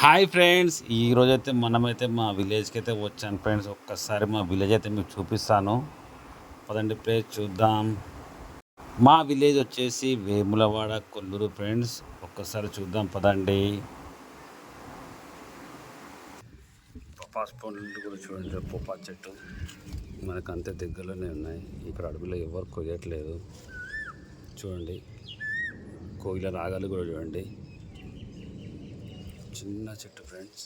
Hi friends ఈరోజైతే మనమైతే మా విలేజ్కి అయితే వచ్చాను ఫ్రెండ్స్ ఒక్కసారి మా విలేజ్ అయితే మీకు చూపిస్తాను. పదండి ప్లేస్ చూద్దాం. మా విలేజ్ వచ్చేసి వేములవాడ కొల్లూరు ఫ్రెండ్స్ ఒక్కసారి చూద్దాం పదండి. పొపాస్ పండ్లు కూడా చూడండి పప్పా చెట్టు మనకు అంతే దగ్గరలోనే ఉన్నాయి. ఇక్కడ అడవిలో ఎవరు కొయ్యట్లేదు. చూడండి కోయిల రాగాలు కూడా చూడండి. చిన్న చెట్టు ఫ్రెండ్స్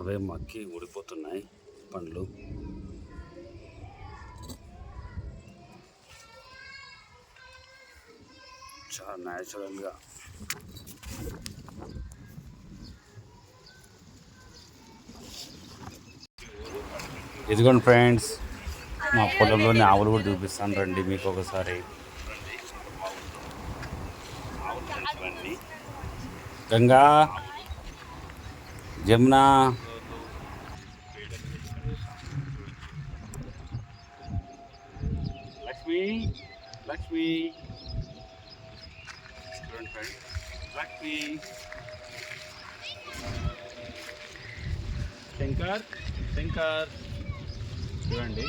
అవే మక్కి ఊడిపోతున్నాయి పండ్లు. చాలా న్యాచురల్గా ఇదిగోండి ఫ్రెండ్స్ మా పొలంలోని ఆవులు కూడా చూపిస్తాను రండి మీకు ఒకసారి. గంగా జమున లక్ష్మి లక్ష్మి. చూడండి లక్ష్మి. శంకర్ శంకర్. చూడండి.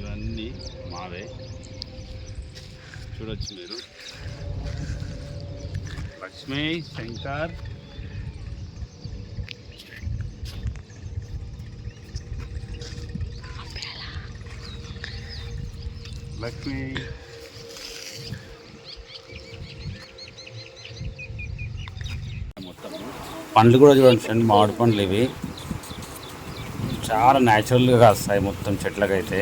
ఇవన్నీ మావే. చూడొచ్చు. మీరు లక్ష్మి శంకర్. లక్ష్మి. మొత్తం పండ్లు కూడా చూడండి ఫ్రెండ్ మామిడి పండ్లు ఇవి. చాలా న్యాచురల్గా కాస్తాయి మొత్తం చెట్లకైతే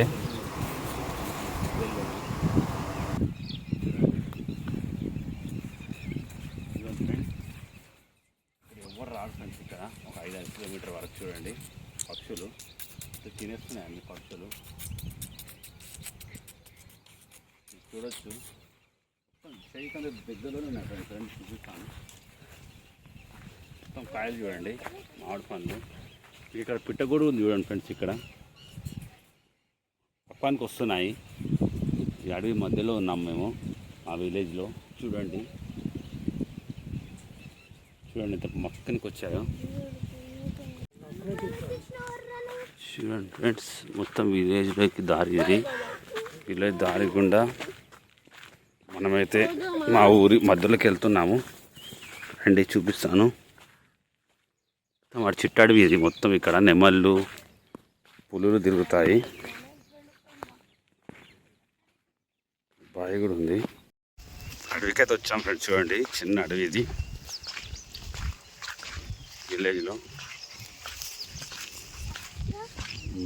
ఇదిగోండి ఫ్రెండ్స్. ఇక్కడ ఎవరు రాడు ఫ్రెండ్స్ ఇక్కడ? ఒక ఐదు ఐదు కిలోమీటర్ వరకు చూడండి. పక్షులు. తినేస్తున్నాయి అన్ని పక్షులు. చూడొచ్చు. మొత్తం కంటే దగ్గరలోనే ఉన్నాయి ఫ్రెండ్స్. ఫ్రెండ్స్ చూపిస్తాను. మొత్తం కాయలు చూడండి. మామిడి పండ్లు. ఇక్కడ పిట్టగూడు ఉంది చూడండి ఫ్రెండ్స్ ఇక్కడ. పక్కానికి వస్తున్నాయి. ఈ అడవి మధ్యలో ఉన్నాం మేము ఆ విలేజ్లో. చూడండి. చూడండి ఇంత మొక్కనికి వచ్చాయో? చూడండి ఫ్రెండ్స్ మొత్తం విలేజ్లోకి దారి ఇది. విలేజ్ దారి గుండా మనమైతే మా ఊరి మధ్యలోకి వెళ్తున్నాము. అండి చూపిస్తాను. మొత్తం వాడి చిట్టాడివి ఇది మొత్తం ఇక్కడ. నెమళ్ళు పులులు తిరుగుతాయి. బావి కూడా ఉంది. అడవికైతే వచ్చాం ఫ్రెండ్స్ చూడండి. చిన్న అడవి ఇది. విలేజ్లో.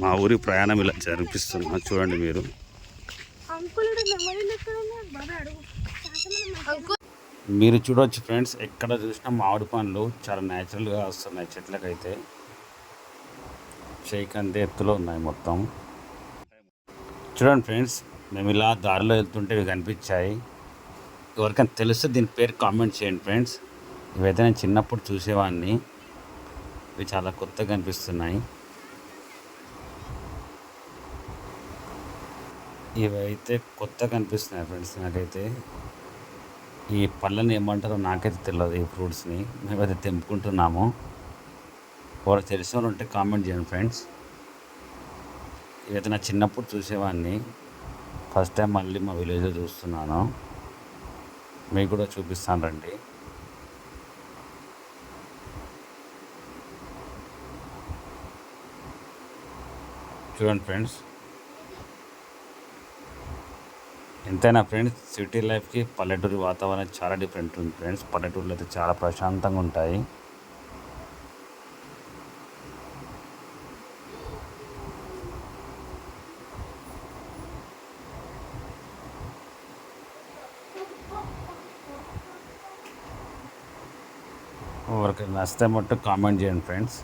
మా ఊరి ప్రయాణం ఇలా జరిపిస్తున్నా చూడండి మీరు. మీరు చూడవచ్చు ఫ్రెండ్స్ ఎక్కడ చూసినా మామిడి పండ్లు చాలా న్యాచురల్గా వస్తున్నాయి చెట్లకైతే. చేయికంతే ఎత్తులో ఉన్నాయి మొత్తం. చూడండి ఫ్రెండ్స్ మేము ఇలా దారిలో వెళ్తుంటే ఇవి కనిపించాయి. ఎవరికైనా తెలిస్తే దీని పేరు కామెంట్ చేయండి ఫ్రెండ్స్. ఇవైతే నేను చిన్నప్పుడు చూసేవాడిని ఇవి చాలా కొత్తగా కనిపిస్తున్నాయి ఇవైతే కొత్తగా అనిపిస్తున్నాయి ఫ్రెండ్స్ నాకైతే. ఈ పళ్ళని ఏమంటారో నాకైతే తెలియదు ఈ ఫ్రూట్స్ని. మేమైతే తెంపుకుంటున్నాము. ఎవరు తెలిసిన వాళ్ళు ఉంటే కామెంట్ చేయండి ఫ్రెండ్స్. ఇవైతే నా చిన్నప్పుడు చూసేవాడిని. ఫస్ట్ టైం మళ్ళీ మా విలేజ్లో చూస్తున్నాను. మీకు కూడా చూపిస్తాను రండి. చూడండి ఫ్రెండ్స్. ఎంతైనా ఫ్రెండ్స్ సిటీ లైఫ్కి పల్లెటూరి వాతావరణం చాలా డిఫరెంట్ ఉంది ఫ్రెండ్స్. పల్లెటూరులో అయితే చాలా ప్రశాంతంగా ఉంటాయి. ఎవరికి నచ్చితే మట్టు కామెంట్ చేయండి ఫ్రెండ్స్.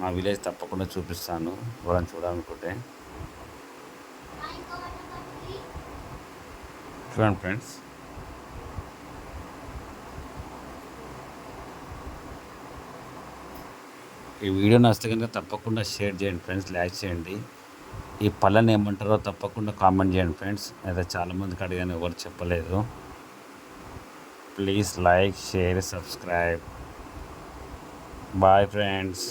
మా విలేజ్ తప్పకుండా చూపిస్తాను ఎవరైనా చూడాలనుకుంటే. చూడండి ఫ్రెండ్స్. ఈ వీడియో నచ్చితే కనుక తప్పకుండా షేర్ చేయండి ఫ్రెండ్స్ లైక్ చేయండి. ఈ పళ్ళని ఏమంటారో తప్పకుండా కామెంట్ చేయండి ఫ్రెండ్స్. అయితే చాలామందికి అడిగాను ఎవరు చెప్పలేదు. Please like share subscribe. Bye friends.